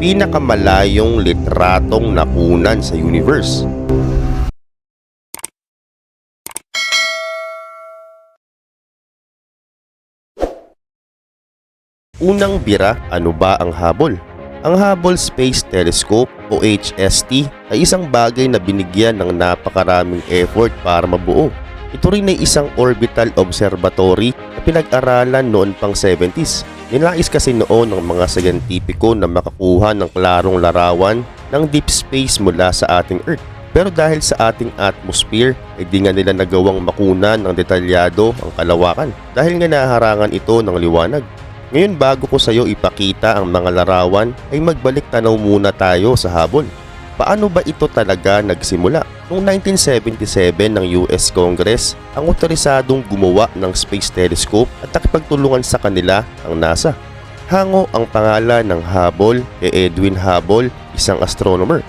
pinakamalayong litratong nakunan sa universe. Unang bira, ano ba ang Hubble? Ang Hubble Space Telescope o HST ay isang bagay na binigyan ng napakaraming effort para mabuo. Ito rin ay isang orbital observatory na pinag-aralan noon pang 70s. Nilais kasi noon ng mga sayantipiko na makakuha ng klarong larawan ng deep space mula sa ating Earth. Pero dahil sa ating atmosphere, ay di nga nila nagawang makunan ng detalyado ang kalawakan dahil nga naharangan ito ng liwanag. Ngayon bago ko sa iyo ipakita ang mga larawan ay magbalik tanaw muna tayo sa habol. Paano ba ito talaga nagsimula? Noong 1977 ng US Congress ang otorisadong gumawa ng space telescope at nakipagtulungan sa kanila ang NASA. Hango ang pangalan ng Hubble kay Edwin Hubble, isang astronomer.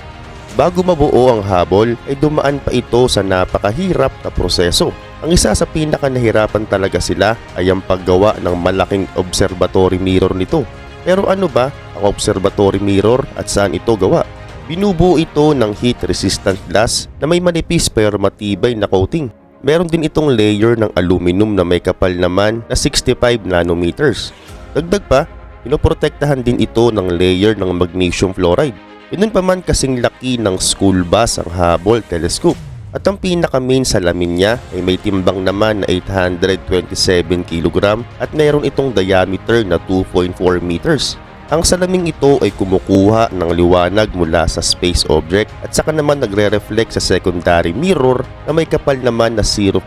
Bago mabuo ang Hubble ay dumaan pa ito sa napakahirap na proseso. Ang isa sa pinakanahirapan talaga sila ay ang paggawa ng malaking observatory mirror nito. Pero ano ba ang observatory mirror at saan ito gawa? Binubuo ito ng heat-resistant glass na may manipis pero matibay na coating. Meron din itong layer ng aluminum na may kapal naman na 65 nanometers. Dagdag pa, pinoprotektahan din ito ng layer ng magnesium fluoride. Ganun pa man kasing laki ng school bus ang Hubble telescope. At ang pinaka-main salamin niya ay may timbang naman na 827 kg at mayroon itong diameter na 2.4 meters. Ang salaming ito ay kumukuha ng liwanag mula sa space object at saka naman nagre-reflect sa secondary mirror na may kapal naman na 0.3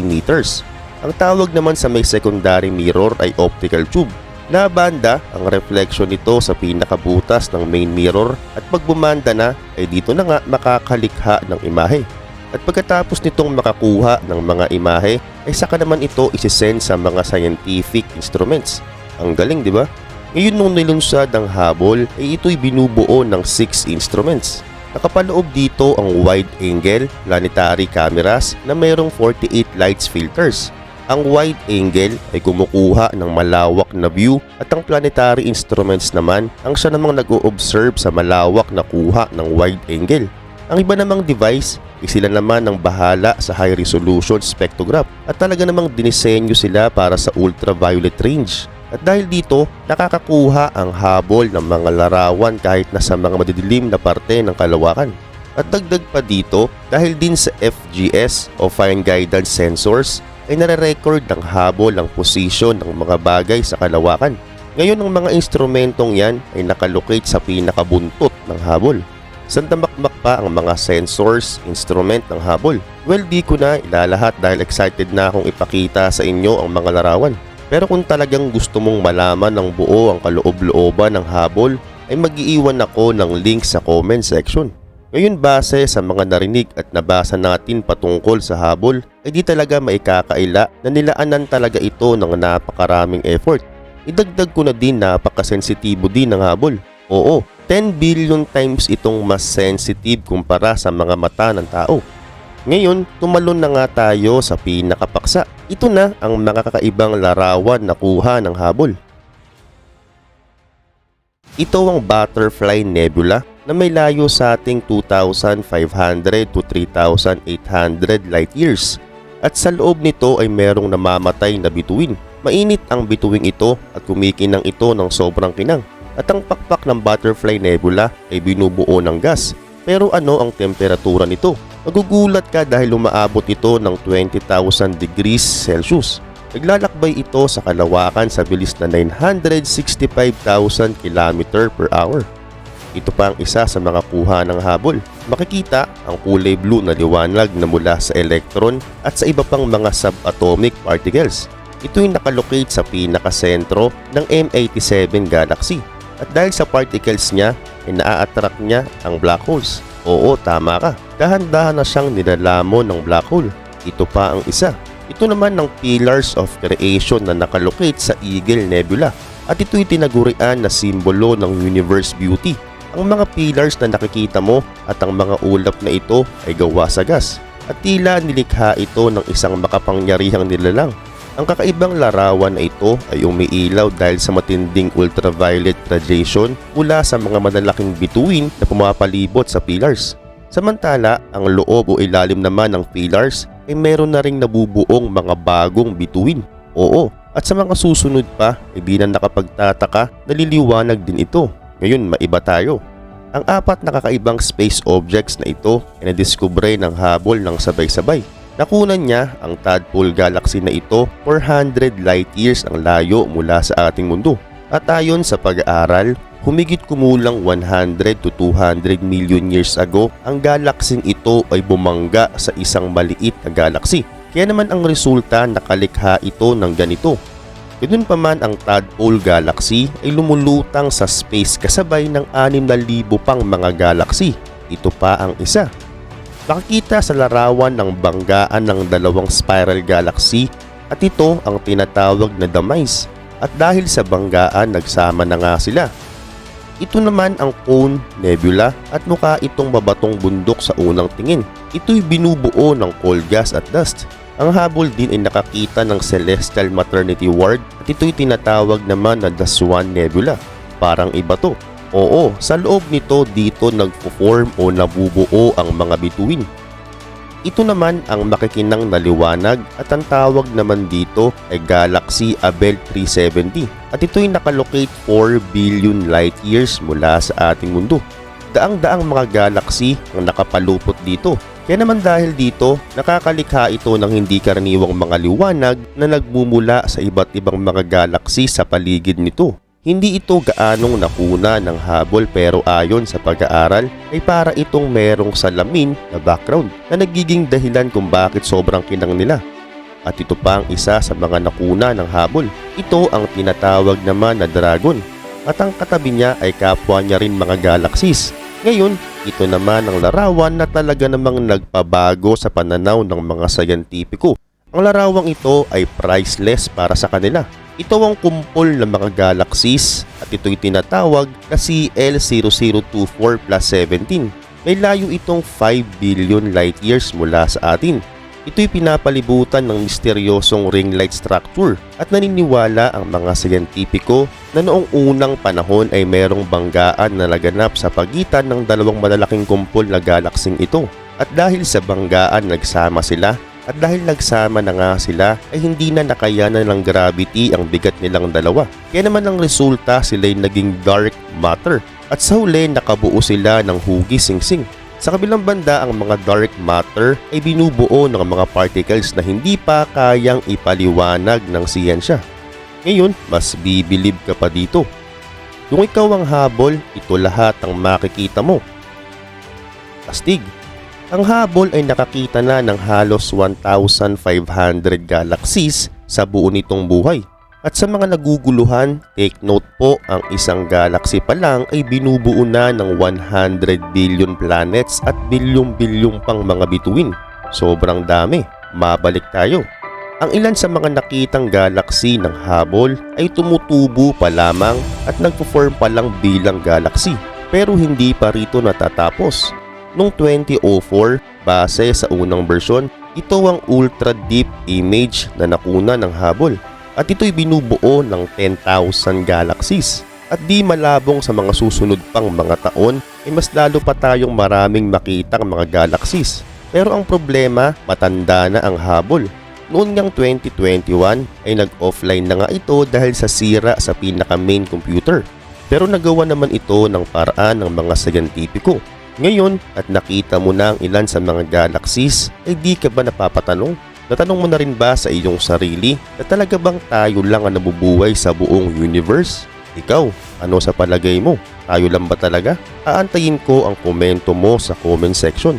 meters. Ang tawag naman sa may secondary mirror ay optical tube. Nabanda ang reflection nito sa pinakabutas ng main mirror at pag bumanda na ay dito na nga makakalikha ng imahe. At pagkatapos nitong makakuha ng mga imahe ay saka naman ito isisend sa mga scientific instruments. Ang galing di ba? Ngayon nung nilunsad ang Hubble ay ito'y binubuo ng 6 instruments. Nakapaloob dito ang wide angle planetary cameras na mayroong 48 lights filters. Ang wide angle ay kumukuha ng malawak na view at ang planetary instruments naman ang siya namang nag-o-observe sa malawak na kuha ng wide angle. Ang iba namang device ay sila naman ang bahala sa high resolution spectrograph at talaga namang dinisenyo sila para sa ultraviolet range. At dahil dito, nakakakuha ang habol ng mga larawan kahit nasa mga madidilim na parte ng kalawakan. At dagdag pa dito, dahil din sa FGS o Fine Guidance Sensors, ay nare-record ng habol ang posisyon ng mga bagay sa kalawakan. Ngayon ang mga instrumentong yan ay nakalocate sa pinakabuntot ng habol. Sandamakmak pa ang mga sensors, instrument ng habol. Well, di ko na ilalahat dahil excited na akong ipakita sa inyo ang mga larawan. Pero kung talagang gusto mong malaman ng buo ang kaloob-looban ng habol, ay mag-iiwan ako ng link sa comment section. Ngayon base sa mga narinig at nabasa natin patungkol sa habol, ay di talaga maikakaila na nilaanan talaga ito ng napakaraming effort. Idagdag ko na din napakasensitibo din ng habol. Oo, 10 billion times itong mas sensitive kumpara sa mga mata ng tao. Ngayon, tumalon na nga tayo sa pinakapaksa. Ito na ang mga kakaibang larawan na kuha ng habol. Ito ang Butterfly Nebula na may layo sa ating 2,500 to 3,800 light years. At sa loob nito ay merong namamatay na bituin. Mainit ang bituing ito at kumikinang ito ng sobrang kinang. At ang pakpak ng Butterfly Nebula ay binubuo ng gas. Pero ano ang temperatura nito? Magugulat ka dahil umaabot ito ng 20,000 degrees Celsius. Naglalakbay ito sa kalawakan sa bilis na 965,000 km per hour. Ito pa ang isa sa mga kuha ng habol. Makikita ang kulay blue na liwanag na mula sa electron at sa iba pang mga subatomic particles. Ito'y nakalocate sa pinakasentro ng M87 galaxy. At dahil sa particles niya, ay naa-attract niya ang black holes. Oo, tama ka. Dahan-dahan na siyang nilalamon ng black hole. Ito pa ang isa. Ito naman ng Pillars of Creation na nakalocate sa Eagle Nebula. At ito'y tinagurian na simbolo ng universe beauty. Ang mga pillars na nakikita mo at ang mga ulap na ito ay gawa sa gas. At tila nilikha ito ng isang makapangyarihang nilalang. Ang kakaibang larawan na ito ay umiilaw dahil sa matinding ultraviolet radiation mula sa mga malalaking bituin na pumapalibot sa pillars. Samantala, ang loob o ilalim naman ng pillars ay meron na ring nabubuong mga bagong bituin. Oo, at sa mga susunod pa ay na nakapagtataka, naliliwanag din ito. Ngayon, maiba tayo. Ang apat na kakaibang space objects na ito ay nadiskubre ng habol ng sabay-sabay. Nakunan niya ang Tadpole Galaxy na ito 400 light years ang layo mula sa ating mundo. At ayon sa pag-aaral, humigit kumulang 100 to 200 million years ago, ang galaksing ito ay bumangga sa isang maliit na galaxy. Kaya naman ang resulta nakalikha ito ng ganito. Ganun pa man ang Tadpole Galaxy ay lumulutang sa space kasabay ng 6,000 pang mga galaxy. Ito pa ang isa. Makikita sa larawan ng banggaan ng dalawang spiral galaxy at ito ang tinatawag na demise. At dahil sa banggaan nagsama na nga sila. Ito naman ang Cone Nebula at mukha itong mabatong bundok sa unang tingin. Ito'y binubuo ng coal gas at dust. Ang habol din ay nakakita ng Celestial Maternity Ward at ito'y tinatawag naman na The Swan Nebula. Parang iba to. Oo, sa loob nito dito nagpo-form o nabubuo ang mga bituin. Ito naman ang makikinang naliwanag at ang tawag naman dito ay Galaxy Abel 370 at ito'y nakalocate 4 billion light years mula sa ating mundo. Daang-daang mga galaxy ang nakapalupot dito kaya naman dahil dito, nakakalikha ito ng hindi karaniwang mga liwanag na nagmumula sa iba't ibang mga galaksy sa paligid nito. Hindi ito gaanong nakuna ng habol pero ayon sa pag-aaral ay para itong merong salamin na background na nagiging dahilan kung bakit sobrang kinang nila. At ito pa ang isa sa mga nakuna ng habol. Ito ang tinatawag naman na dragon at ang katabi niya ay kapwa niya rin mga galaxies ngayon, ito naman ang larawan na talaga namang nagpabago sa pananaw ng mga sayantipiko. Ang larawang ito ay priceless para sa kanila. Ito ang kumpol ng mga galaxies at ito'y tinatawag na CL0024 plus 17. May layo itong 5 billion light years mula sa atin. Ito'y pinapalibutan ng misteryosong ring light structure at naniniwala ang mga siyentipiko na noong unang panahon ay merong banggaan na naganap sa pagitan ng dalawang malalaking kumpol na galaksing ito. At dahil sa banggaan nagsama sila at dahil nagsama na nga sila ay hindi na nakayanan ng gravity ang bigat nilang dalawa. Kaya naman ang resulta sila'y naging dark matter at sa huli nakabuo sila ng hugis singsing. Sa kabilang banda, ang mga dark matter ay binubuo ng mga particles na hindi pa kayang ipaliwanag ng siyensya. Ngayon, mas bibilib ka pa dito. Kung ikaw ang habol, ito lahat ang makikita mo. Astig. Ang habol ay nakakita na ng halos 1,500 galaxies sa buo nitong buhay. At sa mga naguguluhan, take note po ang isang galaxy pa lang ay binubuo na ng 100 billion planets at bilyong-bilyong pang mga bituin. Sobrang dami. Mabalik tayo. Ang ilan sa mga nakitang galaxy ng Hubble ay tumutubo pa lamang at nagpo-form pa lang bilang galaxy. Pero hindi pa rito natatapos. Noong 2004, base sa unang version, ito ang ultra deep image na nakuna ng Hubble at ito'y binubuo ng 10,000 galaxies. At di malabong sa mga susunod pang mga taon ay mas lalo pa tayong maraming makitang mga galaxies. Pero ang problema, matanda na ang habol. Noon ngang 2021 ay nag-offline na nga ito dahil sa sira sa pinaka main computer. Pero nagawa naman ito ng paraan ng mga sayantipiko. Ngayon at nakita mo na ang ilan sa mga galaxies ay di ka ba napapatanong Natanong mo na rin ba sa iyong sarili na talaga bang tayo lang ang nabubuhay sa buong universe? Ikaw, ano sa palagay mo? Tayo lang ba talaga? Aantayin ko ang komento mo sa comment section.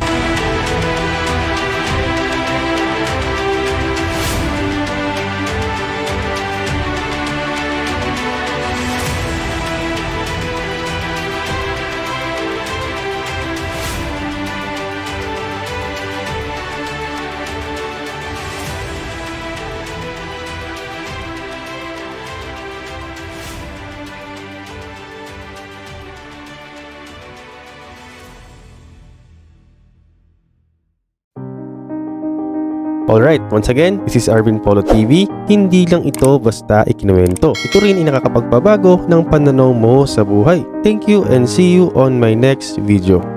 Alright, once again, this is Arvin Polo TV. Hindi lang ito basta ikinuwento. Ito rin ay nakakapagpabago ng pananaw mo sa buhay. Thank you and see you on my next video.